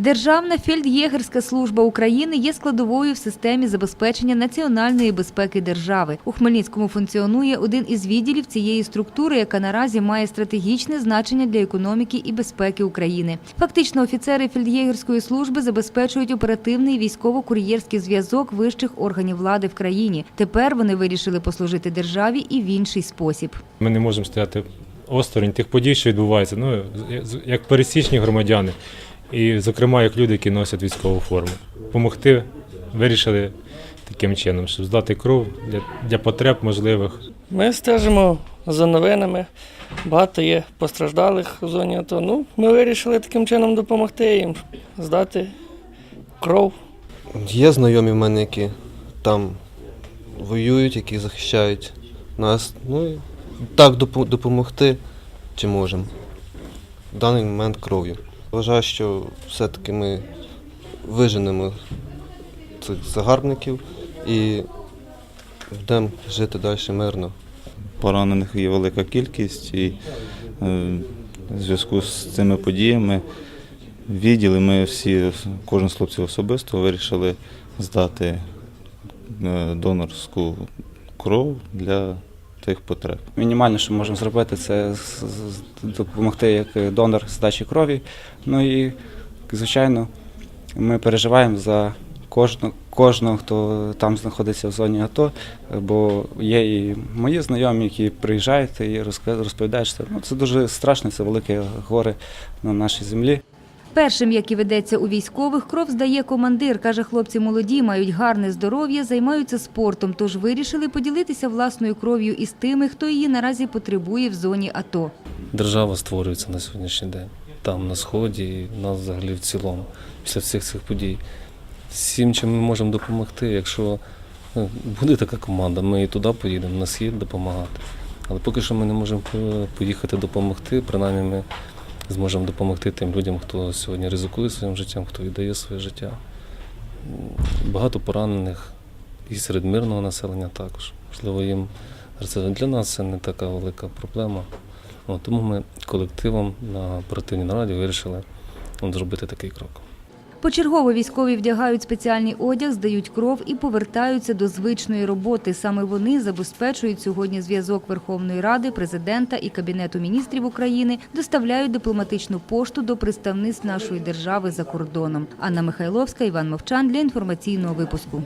Державна фельд'єгерська служба України є складовою в системі забезпечення національної безпеки держави. У Хмельницькому функціонує один із відділів цієї структури, яка наразі має стратегічне значення для економіки і безпеки України. Фактично, офіцери фельд'єгерської служби забезпечують оперативний військово-кур'єрський зв'язок вищих органів влади в країні. Тепер вони вирішили послужити державі і в інший спосіб. Ми не можемо стояти осторонь тих подій, що відбуваються, ну, як пересічні громадяни, і, зокрема, як люди, які носять військову форму. Помогти вирішили таким чином, щоб здати кров для, для потреб можливих. Ми стежимо за новинами. Багато є постраждалих в зоні АТО. Ну, ми вирішили таким чином допомогти їм здати кров. Є знайомі в мене, які там воюють, які захищають нас. Ну і так допомогти чи можемо. В даний момент кров'ю. Вважаю, що все-таки ми виженемо цих загарбників і будемо жити далі мирно. Поранених є велика кількість, і е, в зв'язку з цими подіями відділи ми всі, кожен з хлопців особисто вирішили здати е, донорську кров для тих потреб. Мінімальне, що можемо зробити, це допомогти як донор здачі крові. Ну і, звичайно, ми переживаємо за кожного, кожного, хто там знаходиться в зоні АТО, бо є і мої знайомі, які приїжджають і розповідають, що ну, це дуже страшно, це велике горе на нашій землі. Першим, як і ведеться у військових, кров здає командир. Каже, хлопці молоді, мають гарне здоров'я, займаються спортом, тож вирішили поділитися власною кров'ю із тими, хто її наразі потребує в зоні АТО. держава створюється на сьогоднішній день. Там на сході і нас взагалі в цілому, після всіх цих подій. Всім, чим ми можемо допомогти, якщо ну, буде така команда, ми і туди поїдемо, на схід допомагати. Але поки що ми не можемо поїхати допомогти, принаймні ми зможемо допомогти тим людям, хто сьогодні ризикує своїм життям, хто віддає своє життя. Багато поранених і серед мирного населення також. Можливо, їм для нас це не така велика проблема. Тому ми колективом на оперативній нараді вирішили зробити такий крок. Почергово військові вдягають спеціальний одяг, здають кров і повертаються до звичної роботи. Саме вони забезпечують сьогодні зв'язок Верховної Ради, президента і Кабінету міністрів України, доставляють дипломатичну пошту до представництв нашої держави за кордоном. Анна Михайловська, Іван Мовчан для інформаційного випуску.